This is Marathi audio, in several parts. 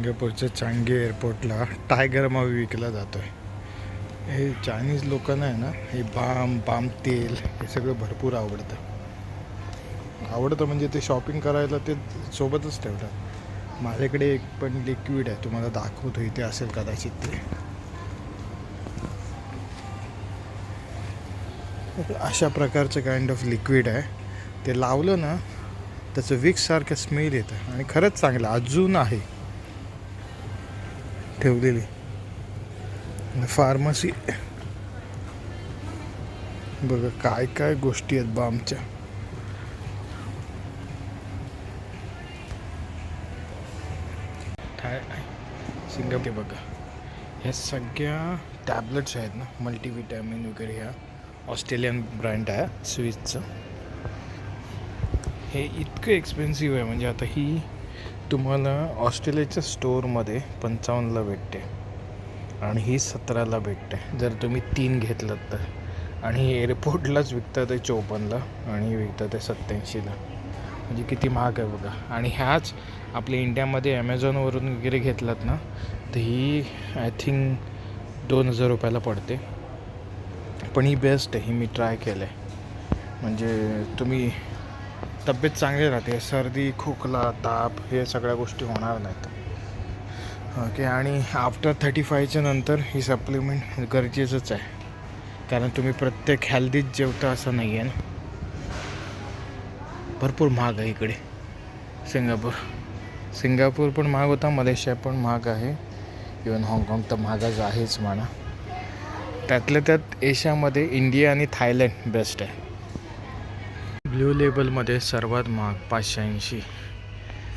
सिंगापूरच्या चांगी एअरपोर्टला टायगर मावी विकला जातो आहे हे चायनीज लोकांना आहे ना हे बाम बाम तेल हे सगळं भरपूर आवडतं. आवडतं म्हणजे ते शॉपिंग करायला ते सोबतच ठेवतात. माझ्याकडे एक पण लिक्विड आहे तुम्हाला दाखवतो इथे असेल कदाचित ते. अशा प्रकारचं काइंड ऑफ लिक्विड आहे. ते लावलं ना त्याचं विक्ससारखं स्मेल येतं. आणि खरंच चांगलं अजून आहे. ठेवलेली. फार्मसी बघा काय काय गोष्टी आहेत बामच्या थाय सिंगापूर बघा. ह्या सगळ्या टॅबलेट्स आहेत ना मल्टीविटॅमिन वगैरे ह्या ऑस्ट्रेलियन ब्रँड आहे स्विचचं हे इतकं एक्सपेन्सिव्ह आहे म्हणजे आता ही तुम्हाला ऑस्ट्रेलियाच्या स्टोअरमध्ये पंचावन्नला भेटते आणि ही सतराला भेटते. जर तुम्ही तीन घेतलं तर. आणि एअरपोर्टलाच विकतात आहे चोपन्नला आणि विकतात आहे सत्याऐंशीला म्हणजे किती महाग आहे बघा. आणि ह्याच आपल्या इंडियामध्ये ॲमेझॉनवरून वगैरे घेतलात ना तर ही आय थिंक दोन हजार रुपयाला पडते. पण ही बेस्ट आहे. ही मी ट्राय केलं आहे म्हणजे तुम्ही तब्येत चांगली राहते. सर्दी खोकला ताप हे सगळ्या गोष्टी होणार नाहीत. ओके आणि आफ्टर थर्टी फायच्या नंतर ही सप्लिमेंट गरजेचंच आहे. कारण तुम्ही प्रत्येक हेल्दीत जेवता असं नाही आहे ना. भरपूर महाग आहे इकडे. सिंगापूर. सिंगापूर पण महाग होता मलेशिया पण महाग आहे. इवन हाँगकाँग तर महागच आहेच म्हणा. त्यातल्या त्यात एशियामध्ये इंडिया आणि थायलंड बेस्ट आहे. ब्ल्यू लेबलमध्ये सर्वात महाग पाचशे ऐंशी.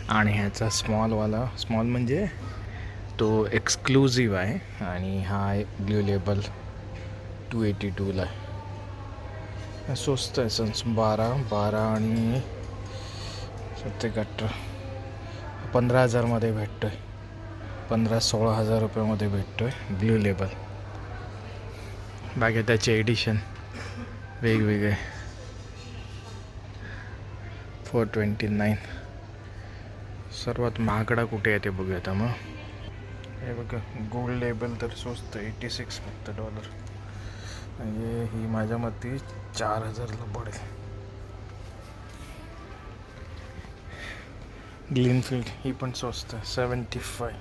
आणि ह्याचा स्मॉलवाला स्मॉल म्हणजे तो एक्सक्लुझिव्ह आहे. आणि हा ब्ल्यू लेबल टू एटी टूला आहे. स्वस्त आहे सन्स बारा बारा आणि सत्तेक अठरा. पंधरा हजारमध्ये भेटतो आहे पंधरा सोळा हजार रुपयामध्ये भेटतो आहे ब्ल्यू लेबल. बाकी त्याचे एडिशन वेगवेगळे. Four twenty nine. सर्वात महागडा कुठे आहे ते बघूया आता मग हे बघा गोल्ड लेबल तर स्वस्त एटी सिक्स फक्त डॉलर म्हणजे ही माझ्या मते चार हजारला पडेल. ग्रीनफील्ड ही पण स्वस्त सेवन्टी फाय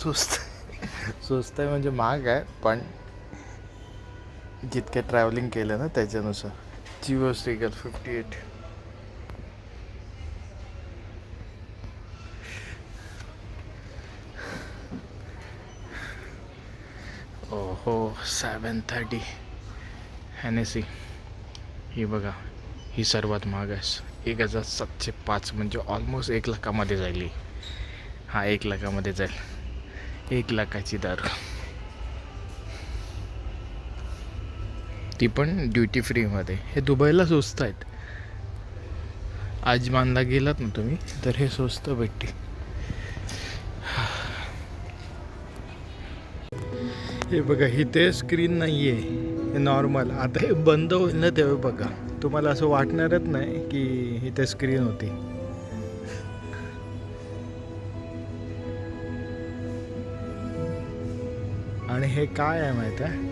स्वस्त स्वस्त आहे म्हणजे महाग आहे पण जितके ट्रॅव्हलिंग केलं ना त्याच्यानुसार. Jio sticker fifty eight. ओहो seven thirty N S C ही बघा ही सर्वात महाग आहे. एक हजार सातशे पाच म्हणजे ऑलमोस्ट एक लाखामध्ये जाईल हा एक लाखामध्ये जाईल. एक लाखाची दारू. ती पण ड्युटी फ्रीमध्ये हे दुबईला स्वस्त आहेत. आजमानला गेलात ना तुम्ही तर हे स्वस्त भेटतील. हे बघा इथे स्क्रीन नाही आहे हे नॉर्मल आता हे बंद होईल ना तेव्हा बघा. तुम्हाला असं वाटणारच नाही की इथे स्क्रीन होती. आणि हे काय आहे माहिती आहे?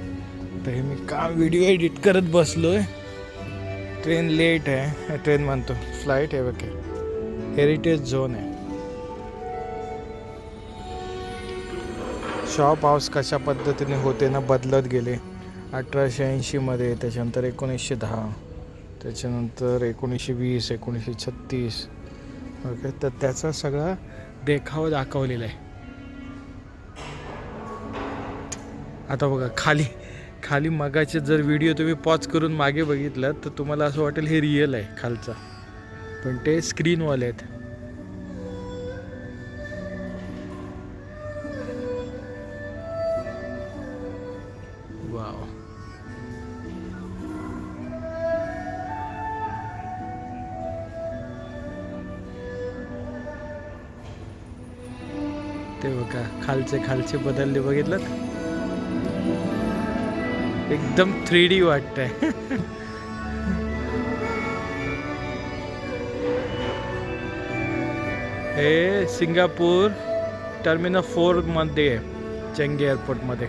तर हे मी का व्हिडिओ एडिट करत बसलो आहे ट्रेन लेट आहे ट्रेन म्हणतो. फ्लाईट आहे बघे हेरिटेज झोन आहे. शॉप हाऊस कशा पद्धतीने होते ना बदलत गेले. अठराशे ऐंशीमध्ये त्याच्यानंतर एकोणीसशे दहा त्याच्यानंतर एकोणीसशे वीस एकोणीसशे छत्तीस. ओके तर त्याचा सगळा देखावा दाखवलेला आहे. आता बघा खाली. खाली मगाचे जर व्हिडिओ तुम्ही पॉज करून मागे बघितलं तर तुम्हाला असं वाटेल हे रिअल आहे खालचा. पण ते स्क्रीनवाले आहेत. वाव ते बघा खालचे खालचे बदलले बघितलं? एकदम थ्री डी वाटतंय. हे सिंगापूर टर्मिनल फोरमध्ये आहे चेंगी एअरपोर्टमध्ये.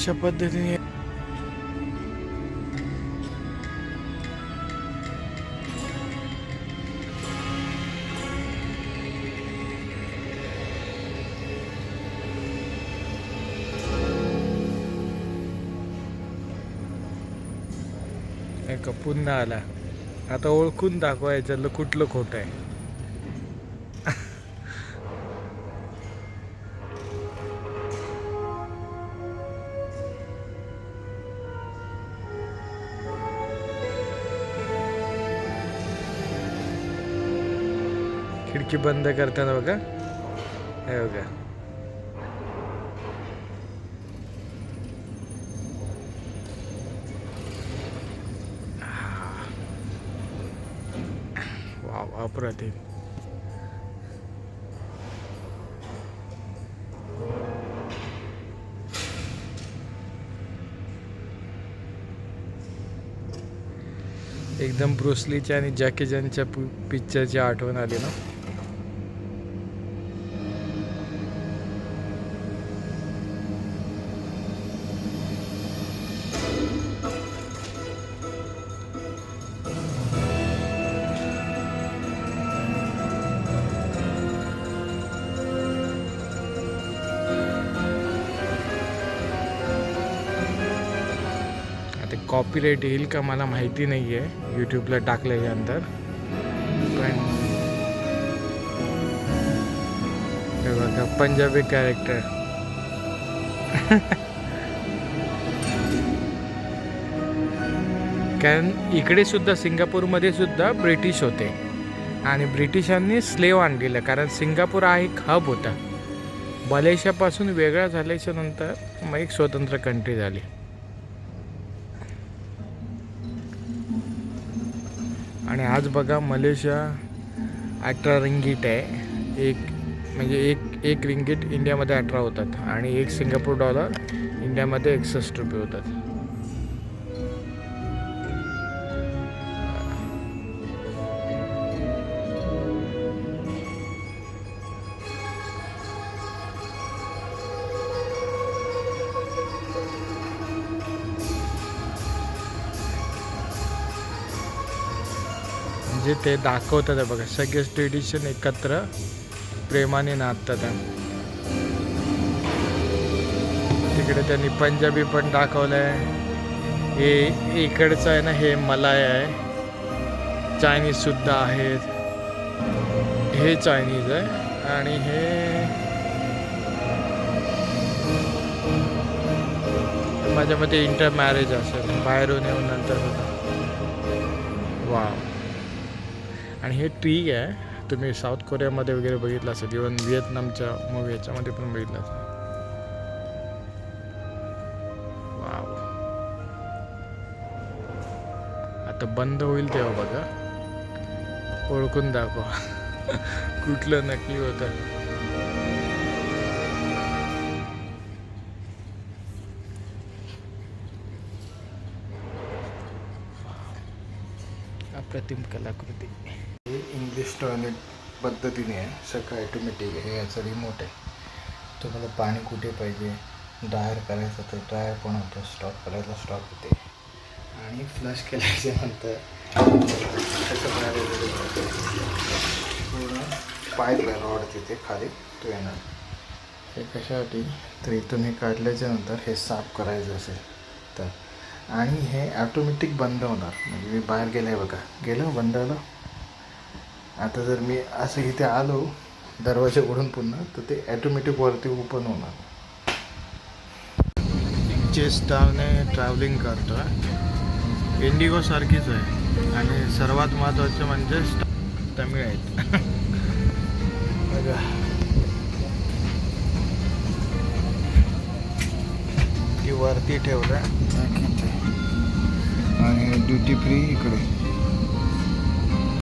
अशा पद्धतीने का पुन्हा आला. आता ओळखून दाखवायचं कुठलं खोटं आहे. खिडकी बंद करताना बघा. हे बघा. वाव अप्रतिम एकदम ब्रुसलीच्या आणि जॅकी जॅनच्या पिक्चरची आठवण आली ना. कॉपीराईट येईल का मला माहिती नाही आहे यूट्यूबला टाकल्याच्यानंतर पण बघा पंजाबी कॅरेक्टर कारण इकडे सुद्धा सिंगापूरमध्ये सुद्धा ब्रिटिश होते. आणि ब्रिटिशांनी स्लेव आणलेलं कारण सिंगापूर हा एक हब होता. मलेशियापासून वेगळा झाल्याच्यानंतर मग एक स्वतंत्र कंट्री झाली. आणि आज बघा मलेशिया अठरा रिंगीट आहे. एक म्हणजे एक एक रिंगीट इंडियामध्ये अठरा होतात आणि एक सिंगापूर डॉलर इंडियामध्ये एकसष्ट रुपये होतात. म्हणजे ते दाखवतात बघा. सगळेच ट्रेडिशन एकत्र प्रेमाने नाचतात. तिकडे त्यांनी पंजाबी पण दाखवलंय. हे इकडचं आहे ना हे मलाय आहे. चायनीज सुद्धा आहेत. हे चायनीज आहे आणि हे माझ्या मते इंटर मॅरेज असेल. बाहेरून येऊन नंतर वा वाव आणि हे ट्री आहे. तुम्ही साऊथ कोरियामध्ये वगैरे बघितलं असेल. इवन व्हिएतनामच्या मूवी याच्यामध्ये पण बघितलं असेल. आता बंद होईल तेव्हा बघा. ओळखून दाखवा. कुठलं नकली होतं. अप्रतिम कलाकृती. टॉयलेट पद्धतीने आहे सगळं ऑटोमॅटिक हे याचा रिमोट आहे. तुम्हाला पाणी कुठे पाहिजे ड्रायर करायचं तर ड्रायर पण होतं स्टॉप करायचा स्टॉप होते. आणि फ्लश केल्याच्यानंतर त्याचं बाहेर येतं. पूर्ण पाईप रॉड तिथे खाली तो येणार. हे कशासाठी? तर इथून हे काढल्याच्या नंतर हे साफ करायचं असेल तर. आणि हे ॲटोमॅटिक बंद होणार. म्हणजे मी बाहेर गेलं आहे बघा. गेलं? बंद झालं? आता जर मी असं इथे आलो दरवाजा उघडून पुन्हा तर ते ॲटोमॅटिक वरती ओपन होणार. चेस्टारने ट्रॅव्हलिंग करतो. इंडिगो सारखीच आहे. आणि सर्वात महत्त्वाचं म्हणजे तमिळ आहेत. बघा. ती वरती ठेवलं. आणि ड्युटी फ्री इकडे.